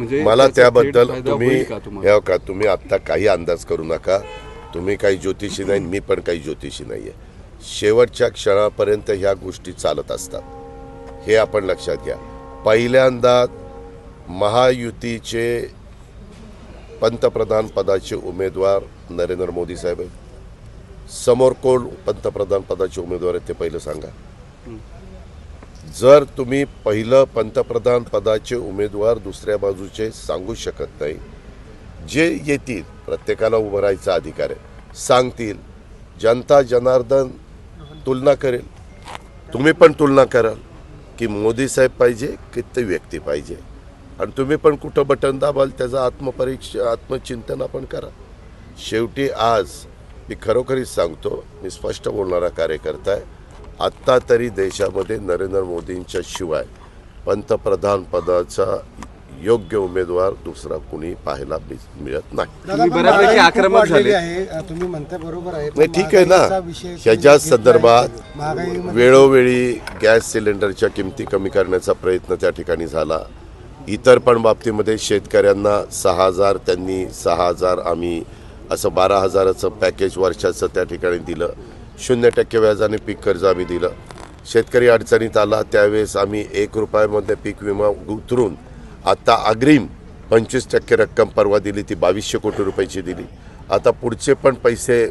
म्हणजे मला त्याबद्दल तुम्ही? हे का तुम्ही आत्ता काही अंदाज करू नका. तुम्ही काही ज्योतिषी नाही मी पण काही ज्योतिषी नाही आहे शेवटच्या क्षणापर्यंत ह्या गोष्टी चालत असतात. हे आपण लक्षात घ्या. पहिल्यांदा महायुतीचे पंतप्रधान पदाचे उमेदवार नरेंद्र मोदी साहेब आहेत. समोर कोण पंतप्रधान पदाचे उमेदवार आहेत ते पहिलं सांगा. जर तुम्ही पहिलं पंतप्रधान पदाचे उमेदवार दुसऱ्या बाजूचे सांगू शकत नाही. जे येतील प्रत्येकाला उभं राहायचा अधिकार आहे. सांगतील जनता जनार्दन तुलना करेल. तुम्ही पण तुलना कराल की मोदी साहेब पाहिजे की ते व्यक्ती पाहिजे. आणि तुम्ही पण कुठं बटन दाबाल त्याचं आत्मपरीक्षा आत्मचिंतन आपण करा. शेवटी आज मी खरोखरीच सांगतो मी स्पष्ट बोलणारा कार्यकर्ता आहे. आत्ता तरी देशामध्ये नरेंद्र मोदींच्या शिवाय पंतप्रधान पदाचा योग्य उमेदवार दुसरा कुणी पाहायला मिळत नाही आक्रमक झाले. तुम्ही म्हणता बरोबर आहे नाही ठीक आहे ना ह्याच्या. संदर्भात वेळोवेळी गॅस सिलेंडरच्या किमती कमी करण्याचा प्रयत्न त्या ठिकाणी झाला इतर पण बाबतीमध्ये शेतकऱ्यांना सहा हजार त्यांनी सहा हजार आम्ही असं बारा हजाराचं पॅकेज वर्षाचं त्या ठिकाणी दिलं शून्य टक्के व्याजाने पीक कर्ज आम्ही दिलं. शेतकरी अडचणीत आला त्यावेळेस आम्ही एक रुपयामध्ये पीक विमा उतरून आता अग्रिम पंचवीस टक्के रक्कम परवा दिली ती बावीसशे कोटी रुपयाची दिली. आता पुढचे पण पैसे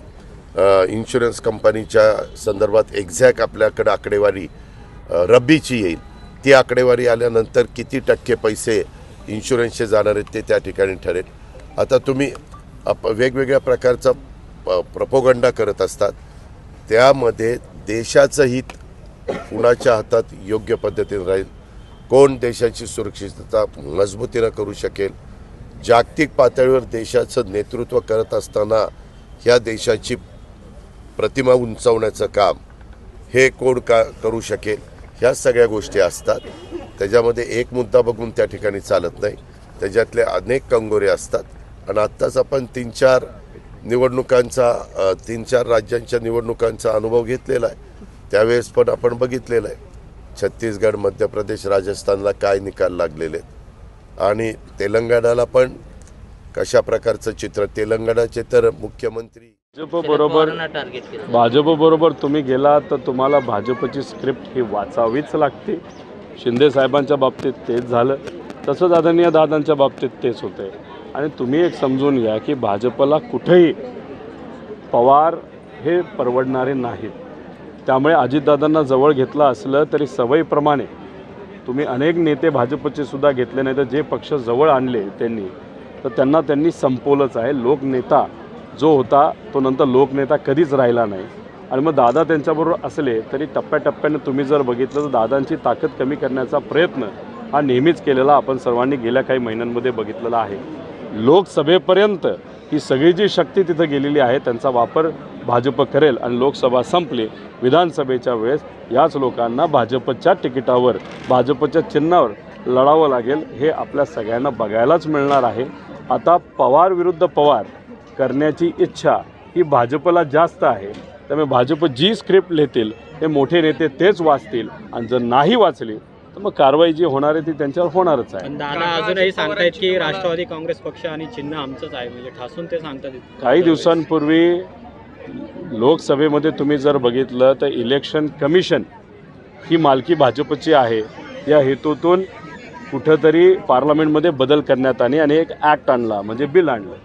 इन्शुरन्स कंपनीच्या संदर्भात एक्झॅक्ट आपल्याकडे आकडेवारी रब्बीची येईल. ती आकडेवारी आल्यानंतर किती टक्के पैसे इन्शुरन्सचे जाणार आहेत ते त्या ठिकाणी ठरेल. आता तुम्ही वेगवेगळ्या प्रकारचा प्रपोगंडा करत असतात. त्यामध्ये देशाचं हित कुणाच्या हातात योग्य पद्धतीने राहील? कोण देशाची सुरक्षितता मजबूतीनं करू शकेल? जागतिक पातळीवर देशाचं नेतृत्व करत असताना ह्या देशाची प्रतिमा उंचावण्याचं काम हे कोण का करू शकेल? ह्या सगळ्या गोष्टी असतात. त्याच्यामध्ये एक मुद्दा बघून त्या ठिकाणी चालत नाही. त्याच्यातले अनेक कंगोरे असतात. आणि आत्ताच आपण तीन चार निवडणुकांचा तीन चार राज्यांच्या निवडणुकांचा अनुभव घेतलेला आहे. त्यावेळेस पण आपण बघितलेलं आहे. छत्तीसगड मध्य प्रदेश राजस्थानला काय निकाल लागलेले आहेत. आणि तेलंगणाला पण कशा प्रकारचं चित्र तेलंगणाचे तर मुख्यमंत्री भाजप बरोबर भाजप बरोबर तुम्ही गेला तर तुम्हाला भाजपची स्क्रिप्ट ही वाचावीच लागते. शिंदे साहेबांच्या बाबतीत तेच झालं. तसंच आदरणीय दादांच्या बाबतीत तेच होते आणि तुम्ही एक समजून घ्या की भाजपला कुठेही पवार हे परवडणारे नाहीत. त्यामुळे अजितदादांना जवळ घेतलं असलं तरी सवयीप्रमाणे तुम्ही अनेक नेते भाजपचे सुद्धा घेतले नाही तर जे पक्ष जवळ आणले त्यांनी तर त्यांना त्यांनी संपवलंच आहे. लोकनेता जो होता तो नंतर लोकनेता कधीच राहिला नाही. आणि मग दादा त्यांच्याबरोबर असले तरी टप्प्याटप्प्याने तुम्ही जर बघितलं तर दादांची ताकद कमी करण्याचा प्रयत्न हा नेहमीच केलेला आपण सर्वांनी गेल्या काही महिन्यांमध्ये बघितलेला आहे. लोकसभेपर्यंत ही सगळी जी शक्ती तिथं गेलेली आहे त्यांचा वापर भाजप करेल आणि लोकसभा संपली विधानसभेच्या वेळेस याच लोकांना भाजपच्या तिकिटावर भाजपच्या चिन्हावर लढावं लागेल हे आपल्या सगळ्यांना बघायलाच मिळणार आहे. आता पवार विरुद्ध पवार करण्याची इच्छा ही भाजपला जास्त आहे. त्यामुळे भाजप जी स्क्रिप्ट लिहितील हे मोठे नेते तेच वाचतील आणि जर नाही वाचली तर मग कारवाई जी होणार आहे ती त्यांच्यावर होणारच आहे. पण दादा अजूनही सांगतायत की राष्ट्रवादी काँग्रेस पक्ष आणि चिन्ह आमचंच आहे म्हणजे ठासून ते सांगतात काही दिवसांपूर्वी लोकसभेमध्ये तुम्ही जर बघितलं तर इलेक्शन कमिशन ही मालकी भाजपची आहे. या हेतूतून कुठंतरी पार्लमेंटमध्ये बदल करण्यात आले आणि एक ॲक्ट आणला म्हणजे बिल आणलं.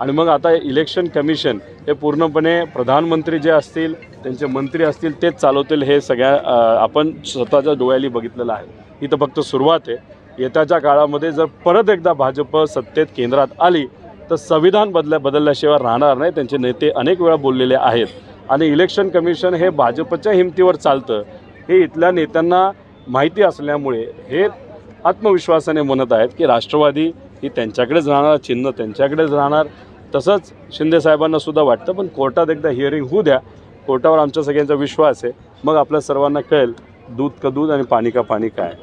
आणि मग आता इलेक्शन कमिशन हे पूर्णपणे प्रधानमंत्री जे असतील त्यांचे मंत्री असतील तेच चालवतील हे सगळ्या आपण स्वतःच्या डोळ्याली बघितलेलं आहे. ही तर फक्त सुरुवात आहे. येत्याच्या काळामध्ये जर परत एकदा भाजप सत्तेत केंद्रात आली तर संविधान बदल्या बदलल्याशिवाय राहणार नाही. त्यांचे नेते अनेक वेळा बोललेले आहेत. आणि इलेक्शन कमिशन हे भाजपच्या हिमतीवर चालतं. हे इथल्या नेत्यांना माहिती असल्यामुळे हे आत्मविश्वासाने म्हणत आहेत की राष्ट्रवादी ही त्यांच्याकडेच राहणार चिन्ह त्यांच्याकडेच राहणार. तसंच शिंदे साहेबांना सुद्धा वाटतं पण कोर्टात एकदा हिअरिंग होऊ द्या. कोर्टावर आमच्या सगळ्यांचा विश्वास आहे. मग आपल्या सर्वांना कळेल दूध का दूध आणि पाणी का पाणी काय.